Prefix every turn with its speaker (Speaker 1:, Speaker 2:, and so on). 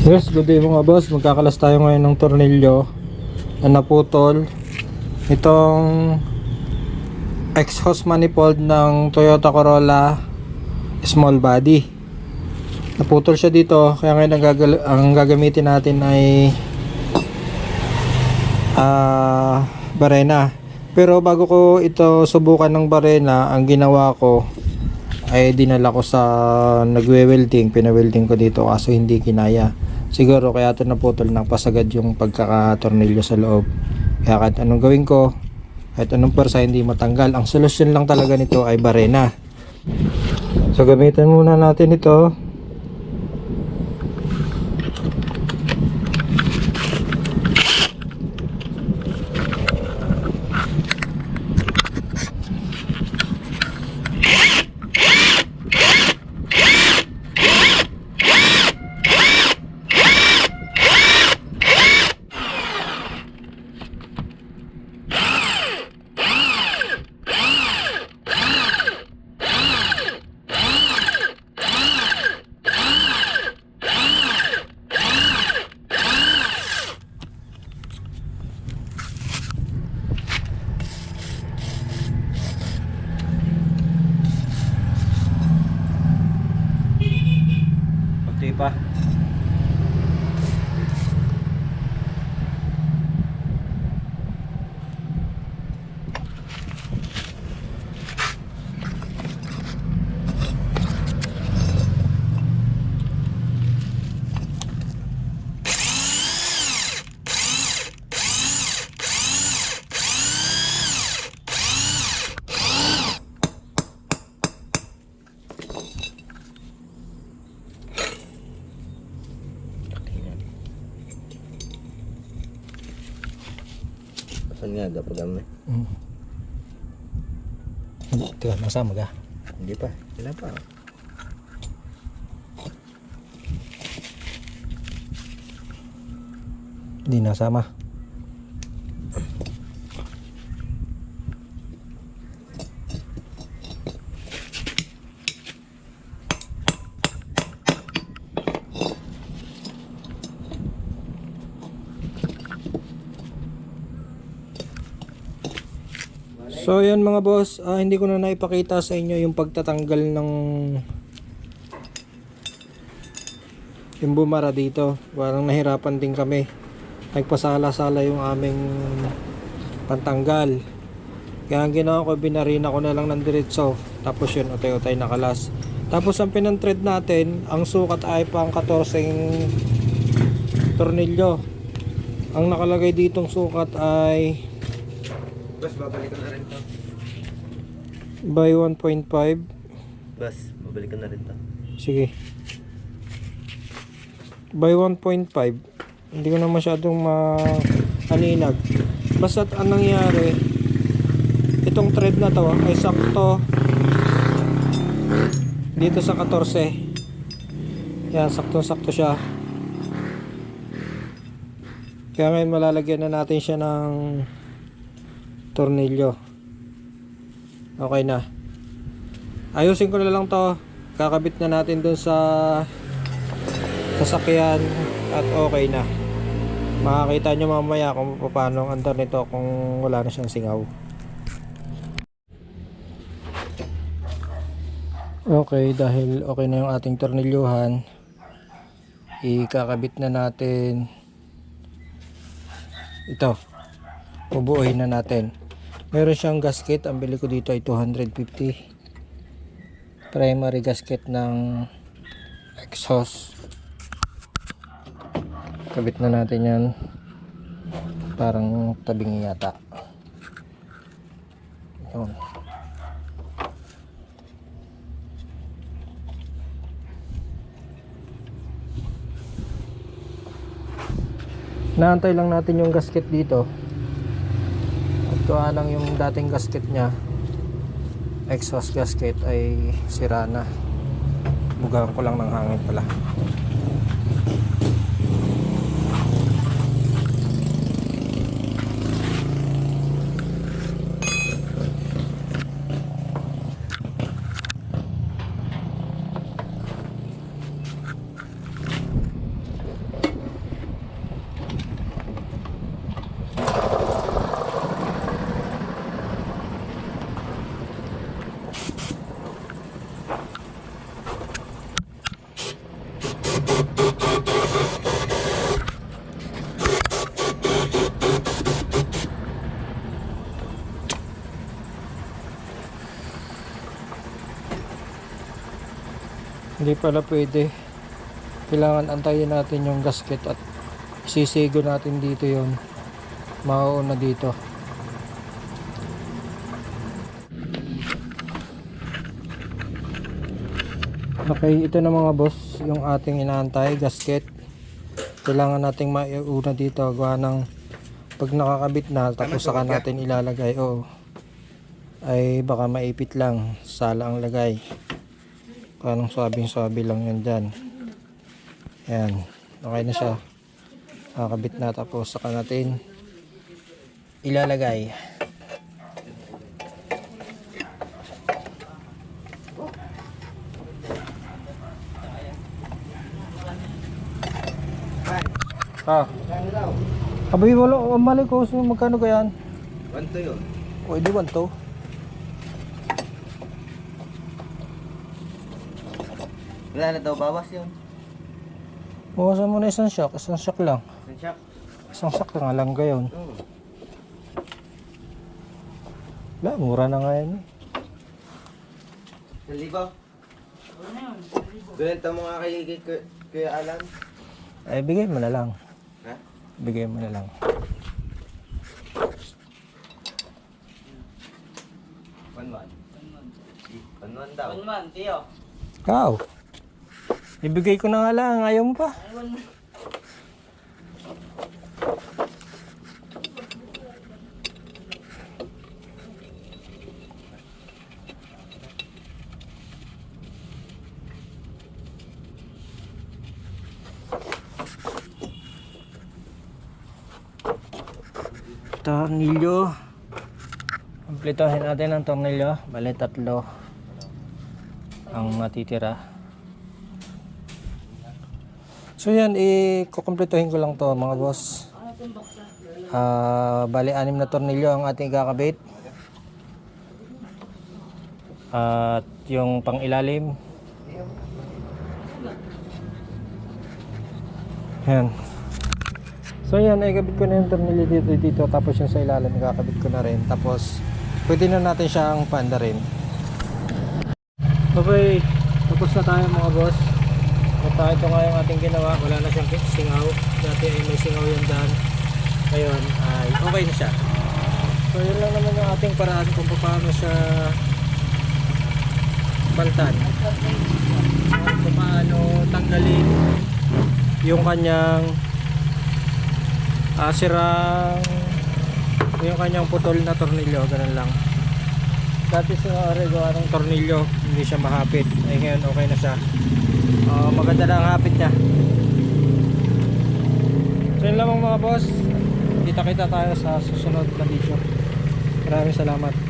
Speaker 1: Yes, good day mga boss. Magkakalas tayo ngayon ng tornilyo na naputol. Itong exhaust manifold ng Toyota Corolla small body. Naputol siya dito, kaya ngayon ang, gagal- ang gagamitin natin ay ah barena. Pero bago ko ito subukan ng barena, ang ginawa ko ay dinala ko sa nagwe-welding, pina-welding ko dito kaso hindi kinaya. Siguro kaya ito naputol ng pasagad yung pagkakatornilyo sa loob. Kaya kahit anong gawin ko, kahit anong persa hindi matanggal. Ang solusyon lang talaga nito ay barena. So gamitin muna natin ito. Kunti pa.
Speaker 2: Saan nga dapat kami?
Speaker 1: Mm. Ito, masama ka.
Speaker 2: Hindi pa. Kailan
Speaker 1: So yun mga boss, ah, hindi ko na naipakita sa inyo yung pagtatanggal ng yung bumara dito. Parang nahirapan din kami. Nagpasala-sala yung aming pantanggal. Kaya ang ginawa ko, binarina ko na lang ng diretso. Tapos yun, utay-utay nakalas. Tapos ang pinantread natin, ang sukat ay pang 14 tornilyo. Ang nakalagay ditong sukat ay
Speaker 2: Bas, babalikan na rin to.
Speaker 1: by 1.5.
Speaker 2: Bas, babalikan na rin to.
Speaker 1: Sige. By 1.5. Hindi ko na masyadong ma-aninag. Basta ang nangyari, itong thread na to ay sakto dito sa 14. Yan, sakto-sakto siya. Kaya ngayon malalagyan na natin siya ng tornilyo. Okay na. Ayusin ko na lang to. Kakabit na natin dun sa sasakyan at okay na. Makakita nyo mamaya kung paano ang andar nito kung wala na siyang singaw. Okay, dahil okay na yung ating tornilyuhan, ikakabit na natin ito. Bubuuhin na natin. Meron siyang gasket, ang bili ko dito ay 250 primary gasket ng exhaust. Kabit na natin yan. Parang tabing yata. Yun. Naantay lang natin yung gasket dito kuha lang yung dating gasket nya exhaust gasket ay sira na. Bugahan ko lang ng hangin pala hindi pala pwede. Kailangan antayin natin yung gasket at sisigo natin dito yon mauuna dito. Okay, ito na mga boss, yung ating inaantay, gasket. Kailangan nating maiuna dito, gawa ng pag nakakabit na, tapos saka natin ilalagay, oo. Ay baka maipit lang, sala ang lagay. Parang swabing-swabi lang yan dyan. Ayan, okay na siya. Nakakabit na, tapos saka natin ilalagay. Ah. Abay wala ang mali ko so magkano ka yan?
Speaker 2: One to yun.
Speaker 1: Pwede ba to?
Speaker 2: Wala na daw bawas yun.
Speaker 1: Bawasan mo na isang shock, isang shock lang.
Speaker 2: Isang shock.
Speaker 1: Isang shock lang gayon.
Speaker 2: Oo.
Speaker 1: Wala, mura na nga yan. eh.
Speaker 2: Isang libo. Benta mo nga kay, kay, kay, kay Alan.
Speaker 1: Ay, bigay mo na lang. Bigay mo na lang.
Speaker 2: One one daw.
Speaker 3: man, tiyo.
Speaker 1: Ikaw. Ibigay ko na nga lang, ayaw mo pa. Tornilyo. Kumpletohin natin ang tornilyo. Bale tatlo ang matitira. So yan, i-kukumpletohin ko lang to mga boss. Ah, bali anim na tornilyo ang ating kakabit. At yung pang ilalim. Yan. So yan, ay kabit ko na yung tornilyo dito, dito tapos yung sa ilalim kakabit ko na rin. Tapos pwede na natin siyang paanda rin. Okay, tapos na tayo mga boss. At ah, ito nga yung ating ginawa, wala na siyang singaw. Dati ay may singaw yung daan. Ngayon ay okay na siya. So yun lang naman yung ating paraan kung paano siya baltan. Kung paano tanggalin yung kanyang ah, sirang yung kanyang putol na tornilyo, ganun lang. Dati sa gawa ng tornilyo, hindi siya mahapit. Ay ngayon okay na siya. Ah, maganda na ang hapit niya. So yun lamang mga boss. Kita-kita tayo sa susunod na video. Maraming salamat.